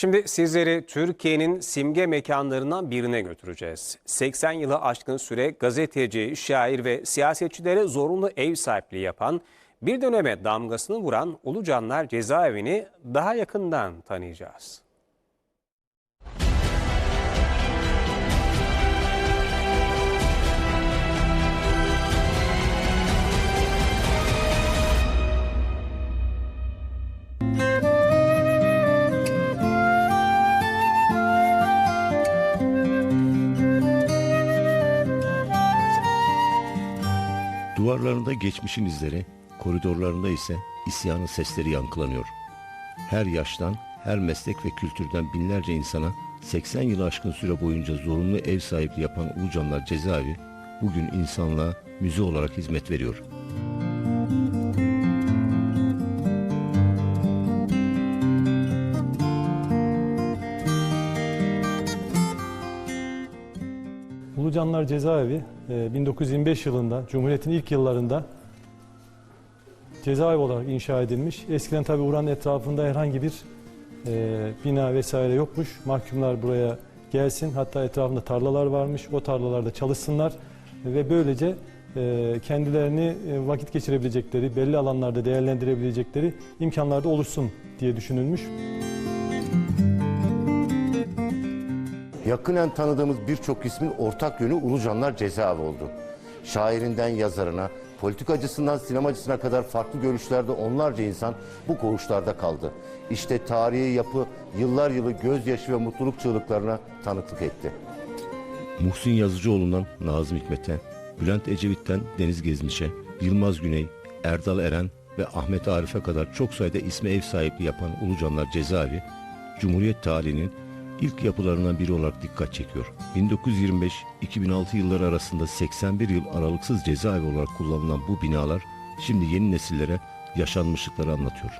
Şimdi sizleri Türkiye'nin simge mekanlarından birine götüreceğiz. 80 yılı aşkın süre gazeteci, şair ve siyasetçilere zorunlu ev sahipliği yapan, bir döneme damgasını vuran Ulucanlar Cezaevini daha yakından tanıyacağız. Duvarlarında geçmişin izleri, koridorlarında ise isyanın sesleri yankılanıyor. Her yaştan, her meslek ve kültürden binlerce insana 80 yılı aşkın süre boyunca zorunlu ev sahipliği yapan Ulucanlar Cezaevi bugün insanlığa müze olarak hizmet veriyor. Ulucanlar Cezaevi e, 1925 yılında Cumhuriyet'in ilk yıllarında cezaevi olarak inşa edilmiş. Eskiden tabi buranın etrafında herhangi bir e, bina vesaire yokmuş. Mahkumlar buraya gelsin hatta etrafında tarlalar varmış. O tarlalarda çalışsınlar ve böylece e, kendilerini e, vakit geçirebilecekleri, belli alanlarda değerlendirebilecekleri imkanlarda oluşsun diye düşünülmüş. Yakinen tanıdığımız birçok ismin ortak yönü Ulucanlar cezaevi oldu. Şairinden yazarına, politikacısından sinemacısına kadar farklı görüşlerde onlarca insan bu koğuşlarda kaldı. İşte tarihi yapı yıllar yılı gözyaşı ve mutluluk çığlıklarına tanıklık etti. Muhsin Yazıcıoğlu'ndan Nazım Hikmet'e, Bülent Ecevit'ten Deniz Gezmiş'e, Yılmaz Güney, Erdal Eren ve Ahmet Arif'e kadar çok sayıda isme ev sahipliği yapan Ulucanlar Cezaevi, Cumhuriyet tarihinin ilk yapılarından biri olarak dikkat çekiyor. 1925-2006 yılları arasında 81 yıl aralıksız cezaevi olarak kullanılan bu binalar şimdi yeni nesillere yaşanmışlıkları anlatıyor.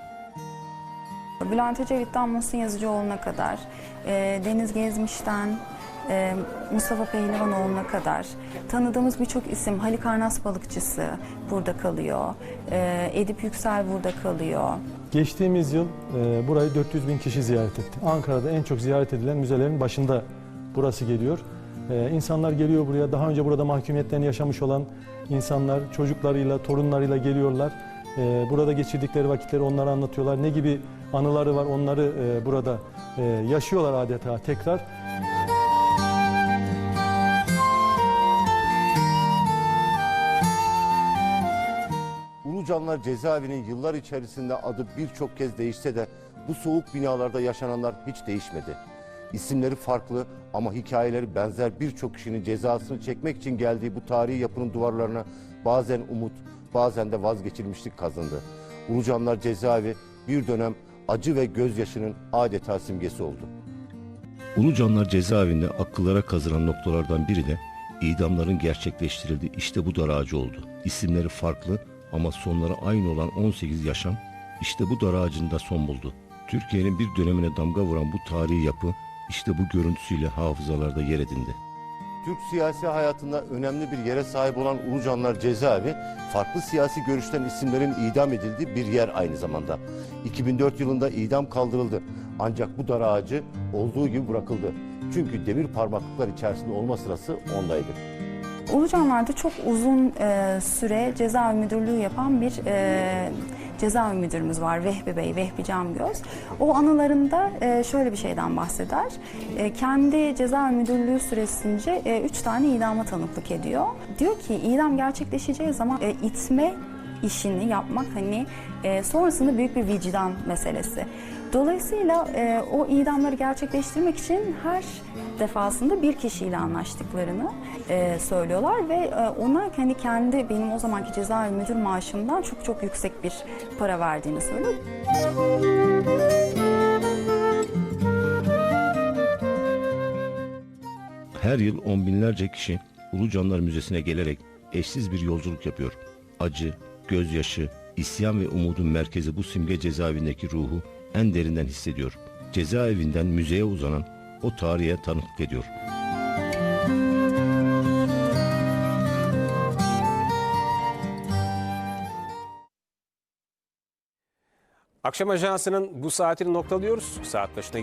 Bülent Ecevit'ten Muhsin Yazıcıoğlu'na kadar, e, Deniz Gezmiş'ten e, Mustafa Pehlivanoğlu'na kadar tanıdığımız birçok isim Halikarnas balıkçısı burada kalıyor. E, Edip Yüksel burada kalıyor. Geçtiğimiz yıl e, burayı 400 bin kişi ziyaret etti. Ankara'da en çok ziyaret edilen müzelerin başında burası geliyor. E, insanlar geliyor buraya. Daha önce burada mahkumiyetlerini yaşamış olan insanlar çocuklarıyla, torunlarıyla geliyorlar. E, burada geçirdikleri vakitleri onlara anlatıyorlar. Ne gibi anıları var onları e, burada e, yaşıyorlar adeta tekrar. Ulucanlar cezaevinin yıllar içerisinde adı birçok kez değişse de bu soğuk binalarda yaşananlar hiç değişmedi. İsimleri farklı ama hikayeleri benzer birçok kişinin cezasını çekmek için geldiği bu tarihi yapının duvarlarına bazen umut, bazen de vazgeçilmişlik kazındı. Ulucanlar cezaevi bir dönem acı ve gözyaşının adeta simgesi oldu. Ulucanlar cezaevinde akıllara kazınan noktalardan biri de idamların gerçekleştirildiği işte bu dar ağacı oldu. İsimleri farklı ama sonları aynı olan 18 yaşam işte bu dar ağacında son buldu. Türkiye'nin bir dönemine damga vuran bu tarihi yapı işte bu görüntüsüyle hafızalarda yer edindi. Türk siyasi hayatında önemli bir yere sahip olan Ulucanlar cezaevi, farklı siyasi görüşten isimlerin idam edildiği bir yer aynı zamanda. 2004 yılında idam kaldırıldı. Ancak bu dar ağacı olduğu gibi bırakıldı. Çünkü demir parmaklıklar içerisinde olma sırası ondaydı. Ulucanlar'da çok uzun e, süre cezaevi müdürlüğü yapan bir e, cezaevi müdürümüz var Vehbi Bey, Vehbi Camgöz. O anılarında e, şöyle bir şeyden bahseder. E, kendi cezaevi müdürlüğü süresince e, üç tane idama tanıklık ediyor. Diyor ki idam gerçekleşeceği zaman e, itme işini yapmak hani e, sonrasında büyük bir vicdan meselesi. Dolayısıyla e, o idamları gerçekleştirmek için her defasında bir kişiyle anlaştıklarını e, söylüyorlar ve e, ona hani kendi benim o zamanki cezaevi müdür maaşımdan çok çok yüksek bir para verdiğini söylüyor. Her yıl on binlerce kişi Ulucanlar Müzesi'ne gelerek eşsiz bir yolculuk yapıyor. Acı, gözyaşı, isyan ve umudun merkezi bu simge cezaevindeki ruhu en derinden hissediyor. Cezaevinden müzeye uzanan o tarihe tanıklık ediyor. Akşam Ajansı'nın bu saatini noktalıyoruz. Saat başına